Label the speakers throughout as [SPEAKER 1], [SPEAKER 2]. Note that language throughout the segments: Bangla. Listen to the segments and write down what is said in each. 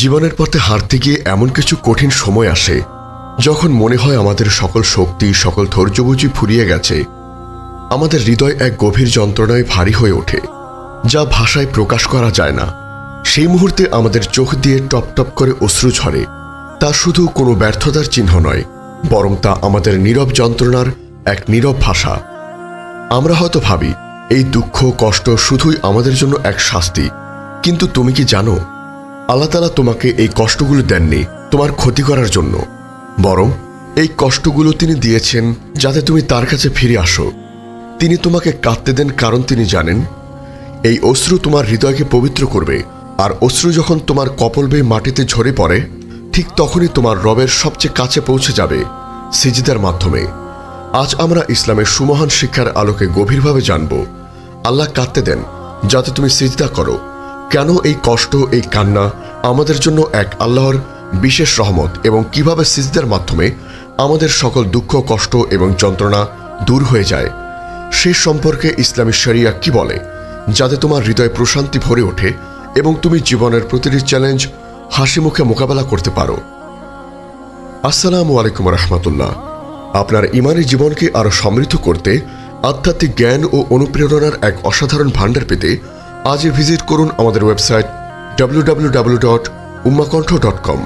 [SPEAKER 1] জীবনের পথে হারতে গিয়ে এমন কিছু কঠিন সময় আসে, যখন মনে হয় আমাদের সকল শক্তি, সকল ধৈর্য বুঝি ফুরিয়ে গেছে। আমাদের হৃদয় এক গভীর যন্ত্রণায় ভারী হয়ে ওঠে, যা ভাষায় প্রকাশ করা যায় না। সেই মুহূর্তে আমাদের চোখ দিয়ে টপ টপ করে অশ্রু ঝরে। তা শুধু কোনো ব্যর্থতার চিহ্ন নয়, বরং তা আমাদের নীরব যন্ত্রণার এক নীরব ভাষা। আমরা হয়তো ভাবি, এই দুঃখ, কষ্ট শুধুই আমাদের জন্য এক শাস্তি। কিন্তু তুমি কি জানো আল্লাহ তালা তোমাকে এই কষ্টগুলো দেননি তোমার ক্ষতি করার জন্য। বরং এই কষ্টগুলো তিনি দিয়েছেন যাতে তুমি তার কাছে ফিরে আসো। তিনি তোমাকে কাঁদতে দেন কারণ তিনি জানেন, এই অশ্রু তোমার হৃদয়কে পবিত্র করবে আর অশ্রু যখন তোমার কপল বেয়ে মাটিতে ঝরে পড়ে, ঠিক তখনই তোমার রবের সবচেয়ে কাছে পৌঁছে যাবে সিজিদার মাধ্যমে। আজ আমরা ইসলামের সুমহান শিক্ষার আলোকে গভীরভাবে জানব, আল্লাহ কাঁদতে দেন যাতে তুমি সিজদা করো। কেন এই কষ্ট, এই কান্না আমাদের জন্য এক আল্লাহর বিশেষ রহমত এবং কীভাবে সিজদার মাধ্যমে আমাদের সকল দুঃখ, কষ্ট এবং যন্ত্রণা দূর হয়ে যায়? সে সম্পর্কে ইসলামী শরিয়া কি বলে? যাতে তোমার হৃদয় প্রশান্তি ভরে ওঠে এবং তুমি জীবনের প্রতিটি চ্যালেঞ্জ হাসি মুখে মোকাবেলা করতে পারো। আসসালামু আলাইকুম রহমতুল্লাহ। আপনার ইমানি জীবনকে আরও সমৃদ্ধ করতে আধ্যাত্মিক জ্ঞান ও অনুপ্রেরণার এক অসাধারণ ভাণ্ডার পেতে আজই ভিজিট করুন আমাদের website W dot dot com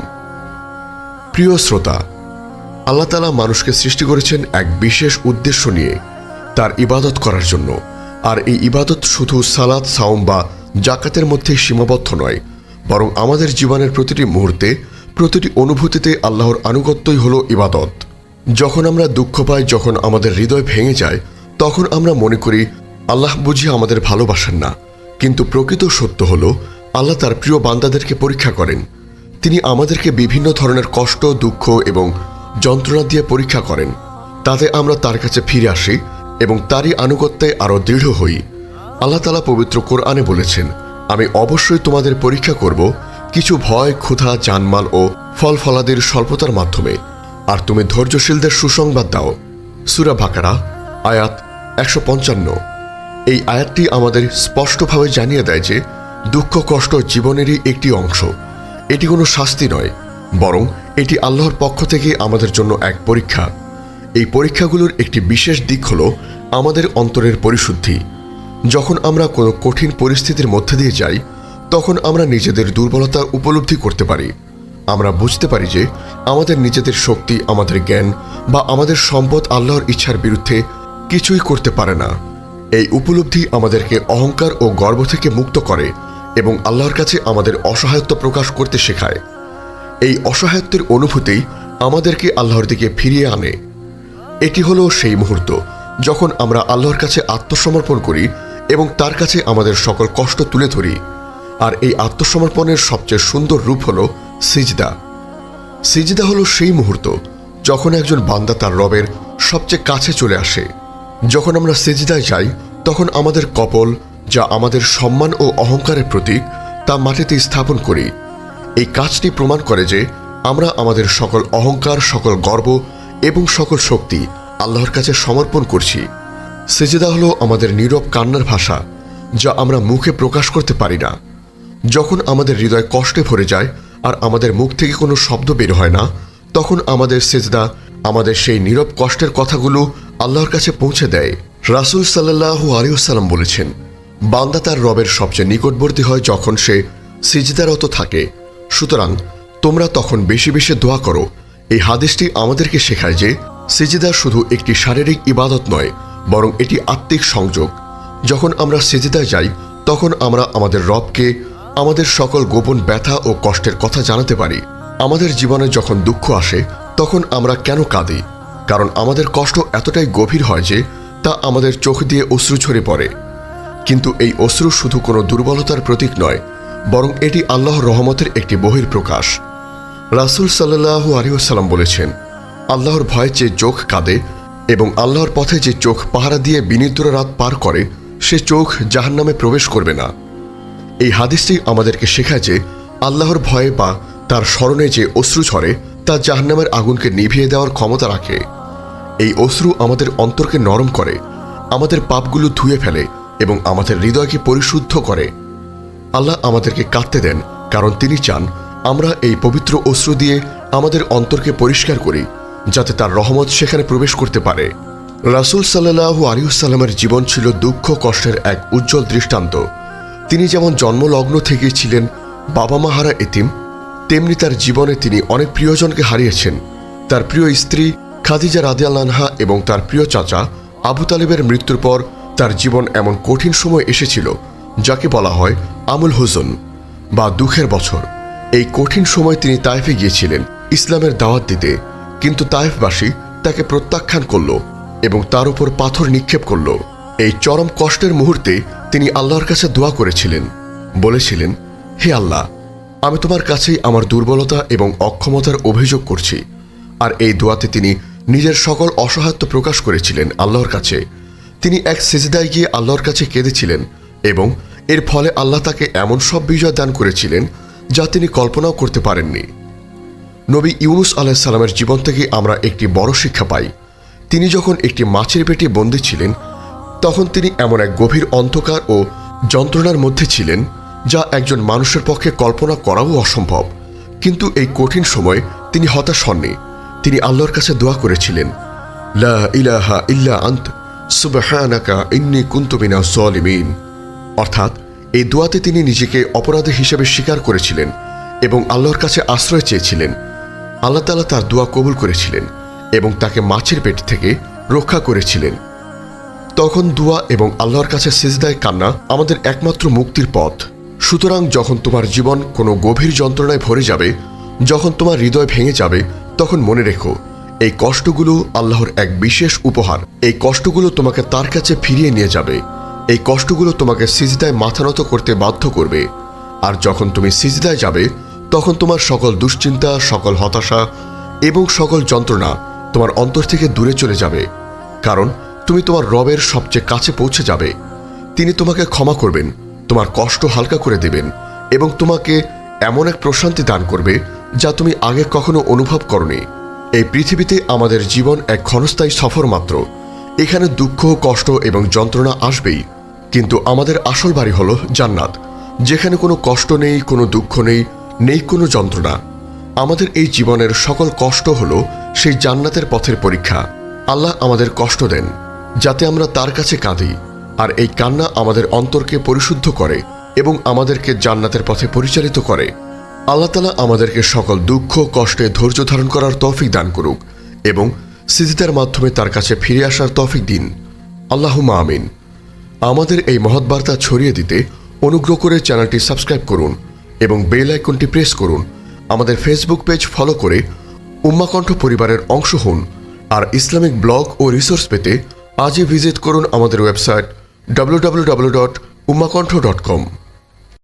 [SPEAKER 1] প্রিয় শ্রোতা, আল্লাহ তালা মানুষকে সৃষ্টি করেছেন এক বিশেষ উদ্দেশ্য নিয়ে, তার ইবাদত করার জন্য। আর এই ইবাদত শুধু সালাদ সাওম বা জাকাতের মধ্যে সীমাবদ্ধ নয়, বরং আমাদের জীবনের প্রতিটি মুহূর্তে, প্রতিটি অনুভূতিতে আল্লাহর আনুগত্যই হলো ইবাদত। যখন আমরা দুঃখ পাই, যখন আমাদের হৃদয় ভেঙে যায়, তখন আমরা মনে করি, আল্লাহ বুঝি আমাদের ভালোবাসেন না। কিন্তু প্রকৃত সত্য হল, আল্লাহ তার প্রিয় বান্দাদেরকে পরীক্ষা করেন। তিনি আমাদেরকে বিভিন্ন ধরনের কষ্ট, দুঃখ এবং যন্ত্রণা দিয়ে পরীক্ষা করেন। তাতে আমরা তার কাছে ফিরে আসি এবং তারই আনুগত্যে আরও দৃঢ় হই। আল্লাহ তালা পবিত্র কোরআনে বলেছেন, আমি অবশ্যই তোমাদের পরীক্ষা করব কিছু ভয়, ক্ষুধা, জানমাল ও ফল ফলাদের স্বল্পতার মাধ্যমে। আর তুমি ধৈর্যশীলদের সুসংবাদ দাও। সুরা বাকারা, আয়াত একশো পঞ্চান্ন। এই আয়াতটি আমাদের স্পষ্টভাবে জানিয়ে দেয় যে দুঃখ, কষ্ট জীবনেরই একটি অংশ। এটি কোনো শাস্তি নয়, বরং এটি আল্লাহর পক্ষ থেকে আমাদের জন্য এক পরীক্ষা। এই পরীক্ষাগুলোর একটি বিশেষ দিক হল আমাদের অন্তরের পরিশুদ্ধি। যখন আমরা কোনো কঠিন পরিস্থিতির মধ্যে দিয়ে যাই, তখন আমরা নিজেদের দুর্বলতা উপলব্ধি করতে পারি। আমরা বুঝতে পারি যে আমাদের নিজেদের শক্তি, আমাদের জ্ঞান বা আমাদের সম্পদ আল্লাহর ইচ্ছার বিরুদ্ধে কিছুই করতে পারে না। এই উপলব্ধি আমাদেরকে অহংকার ও গর্ব থেকে মুক্ত করে এবং আল্লাহর কাছে আমাদের অসহায়ত্ব প্রকাশ করতে শেখায়। এই অসহায়ত্বের অনুভূতি আমাদেরকে আল্লাহর দিকে ফিরিয়ে আনে। এটি হলো সেই মুহূর্ত যখন আমরা আল্লাহর কাছে আত্মসমর্পণ করি এবং তার কাছে আমাদের সকল কষ্ট তুলে ধরি। আর এই আত্মসমর্পণের সবচেয়ে সুন্দর রূপ হল সিজদা। সিজদা হলো সেই মুহূর্ত যখন একজন বান্দা তার রবের সবচেয়ে কাছে চলে আসে। যখন আমরা সিজদায় যাই, তখন আমাদের কপল, যা আমাদের সম্মান ও অহংকারের প্রতীক, তা মাটিতে স্থাপন করি। এই কাজটি প্রমাণ করে যে আমরা আমাদের সকল অহংকার, সকল গর্ব এবং সকল শক্তি আল্লাহর কাছে সমর্পণ করছি। সেজেদা হলো আমাদের নীরব কান্নার ভাষা, যা আমরা মুখে প্রকাশ করতে পারি না। যখন আমাদের হৃদয় কষ্টে ভরে যায় আর আমাদের মুখ থেকে কোনো শব্দ বের হয় না, তখন আমাদের সেজদা আমাদের সেই নীরব কষ্টের কথাগুলো আল্লাহর কাছে পৌঁছে দেয়। রাসুল সাল্লাহু আলিউসাল্লাম বলেছেন, বান্দা তার রবের সবচেয়ে নিকটবর্তী হয় যখন সে সিজদারত থাকে। সুতরাং তোমরা তখন বেশি বেশি দোয়া করো। এই হাদিসটি আমাদেরকে শেখায় যে সিজিদা শুধু একটি শারীরিক ইবাদত নয়, বরং এটি আত্মিক সংযোগ। যখন আমরা সেজিদায় যাই, তখন আমরা আমাদের রবকে, আমাদের সকল গোপন ব্যথা ও কষ্টের কথা জানাতে পারি। আমাদের জীবনে যখন দুঃখ আসে তখন আমরা কেন কাঁদি? কারণ আমাদের কষ্ট এতটাই গভীর হয় যে, তা আমাদের চোখ দিয়ে অশ্রু ঝরে পড়ে। কিন্তু এই অশ্রু শুধু কোনো দুর্বলতার প্রতীক নয়, বরং এটি আল্লাহর রহমতের একটি বহির প্রকাশ রাসুল সাল্লাহু আলিউসাল্লাম বলেছেন, আল্লাহর ভয়ে যে চোখ কাঁদে এবং আল্লাহর পথে যে চোখ পাহারা দিয়ে বিনিদ্র রাত পার করে, সে চোখ জাহান্নামে প্রবেশ করবে না। এই হাদিসটি আমাদেরকে শেখায় যে, আল্লাহর ভয়ে বা তার স্মরণে যে অশ্রু ঝরে তা জাহান্নামের আগুনকে নিভিয়ে দেওয়ার ক্ষমতা রাখে। এই অশ্রু আমাদের অন্তরকে নরম করে, আমাদের পাপগুলো ধুয়ে ফেলে এবং আমাদের হৃদয়কে পরিশুদ্ধ করে। আল্লাহ আমাদেরকে কাঁদতে দেন, কারণ তিনি চান আমরা এই পবিত্র অশ্রু দিয়ে আমাদের অন্তরকে পরিষ্কার করি, যাতে তার রহমত সেখানে প্রবেশ করতে পারে। রাসুল সাল্লাহু আলিউসাল্লামের জীবন ছিল দুঃখ, কষ্টের এক উজ্জ্বল দৃষ্টান্ত। তিনি যেমন জন্মলগ্ন থেকেই ছিলেন বাবা মা হারা এতিম তেমনি তার জীবনে তিনি অনেক প্রিয়জনকে হারিয়েছেন। তার প্রিয় স্ত্রী খাদিজা রাদিয়াল্লানহা এবং তার প্রিয় চাচা আবু তালেবের মৃত্যুর পর তার জীবন এমন কঠিন সময় এসেছিল, যাকে বলা হয় আমুল হুজন বা দুঃখের বছর। এই কঠিন সময় তিনি তায়েফে গিয়েছিলেন ইসলামের দাওয়াত দিতে, কিন্তু তায়েফবাসী তাকে প্রত্যাখ্যান করল এবং তার উপর পাথর নিক্ষেপ করল। এই চরম কষ্টের মুহূর্তে তিনি আল্লাহর কাছে দোয়া করেছিলেন, বলেছিলেন, হে আল্লাহ আমি তোমার কাছেই আমার দুর্বলতা এবং অক্ষমতার অভিযোগ করছি। আর এই দোয়াতে তিনি নিজের সকল অসহায়ত্ব প্রকাশ করেছিলেন আল্লাহর কাছে। তিনি এক সেজদায় গিয়ে আল্লাহর কাছে কেঁদেছিলেন এবং এর ফলে আল্লাহ তাকে এমন সব বিজয় দান করেছিলেন যা তিনি কল্পনাও করতে পারেননি। নবী ইউনুস আলাহিসাল্লামের জীবন থেকে আমরা একটি বড় শিক্ষা পাই। তিনি যখন একটি মাছের পেটে বন্দী ছিলেন, তখন তিনি এমন এক গভীর অন্ধকার ও যন্ত্রণার মধ্যে ছিলেন যা একজন মানুষের পক্ষে কল্পনা করাও অসম্ভব। কিন্তু এই কঠিন সময়ে তিনি হতাশ হননি। তিনি আল্লাহর কাছে দোয়া করেছিলেন, লা ইলাহা ইল্লা আন্ত ইন্নী অর্থাৎ, এই দোয়াতে তিনি নিজেকে অপরাধী হিসেবে স্বীকার করেছিলেন এবং আল্লাহর কাছে আশ্রয় চেয়েছিলেন। আল্লাহ তালা তার দোয়া কবুল করেছিলেন এবং তাকে মাছের পেট থেকে রক্ষা করেছিলেন। তখন দোয়া এবং আল্লাহর কাছে সিজদায় কান্না আমাদের একমাত্র মুক্তির পথ। সুতরাং যখন তোমার জীবন কোনো গভীর যন্ত্রণায় ভরে যাবে, যখন তোমার হৃদয় ভেঙে যাবে, তখন মনে রেখো, এই কষ্টগুলো আল্লাহর এক বিশেষ উপহার। এই কষ্টগুলো তোমাকে তার কাছে ফিরিয়ে নিয়ে যাবে। এই কষ্টগুলো তোমাকে সিজদায় মাথা নত করতে বাধ্য করবে। আর যখন তুমি সিজদায় যাবে, তখন তোমার সকল দুশ্চিন্তা, সকল হতাশা এবং সকল যন্ত্রণা তোমার অন্তর থেকে দূরে চলে যাবে। কারণ তুমি তোমার রবের সবচেয়ে কাছে পৌঁছে যাবে। তিনি তোমাকে ক্ষমা করবেন। তোমার কষ্ট হালকা করে দেবেন এবং তোমাকে এমন এক প্রশান্তি দান করবে যা তুমি আগে কখনো অনুভব করনি। এই পৃথিবীতে আমাদের জীবন এক ক্ষণস্থায়ী সফর মাত্র। এখানে দুঃখ, কষ্ট এবং যন্ত্রণা আসবেই, কিন্তু আমাদের আসল বাড়ি হলো জান্নাত। যেখানে কোনো কষ্ট নেই, কোনো দুঃখ নেই নেই কোনো যন্ত্রণা। আমাদের এই জীবনের সকল কষ্ট হলো সেই জান্নাতের পথের পরীক্ষা। আল্লাহ আমাদের কষ্ট দেন, যাতে আমরা তার কাছে কাঁদি। আর এই কান্না আমাদের অন্তরকে পরিশুদ্ধ করে এবং আমাদেরকে জান্নাতের পথে পরিচালিত করে। আল্লাহ তালা আমাদেরকে সকল দুঃখ, কষ্টে ধৈর্য ধারণ করার তৌফিক দান করুক এবং সিজিদার মাধ্যমে তার কাছে ফিরে আসার তৌফিক দিন। আল্লাহ আমিন। আমাদের এই মহৎ বার্তা ছড়িয়ে দিতে অনুগ্রহ করে চ্যানেলটি সাবস্ক্রাইব করুন এবং বেল আইকনটি প্রেস করুন। আমাদের ফেসবুক পেজ ফলো করে উম্মাকণ্ঠ পরিবারের অংশ হন। আর ইসলামিক ব্লগ ও রিসোর্স পেতে আজই ভিজিট করুন আমাদের website W W W dot Umakantha dot com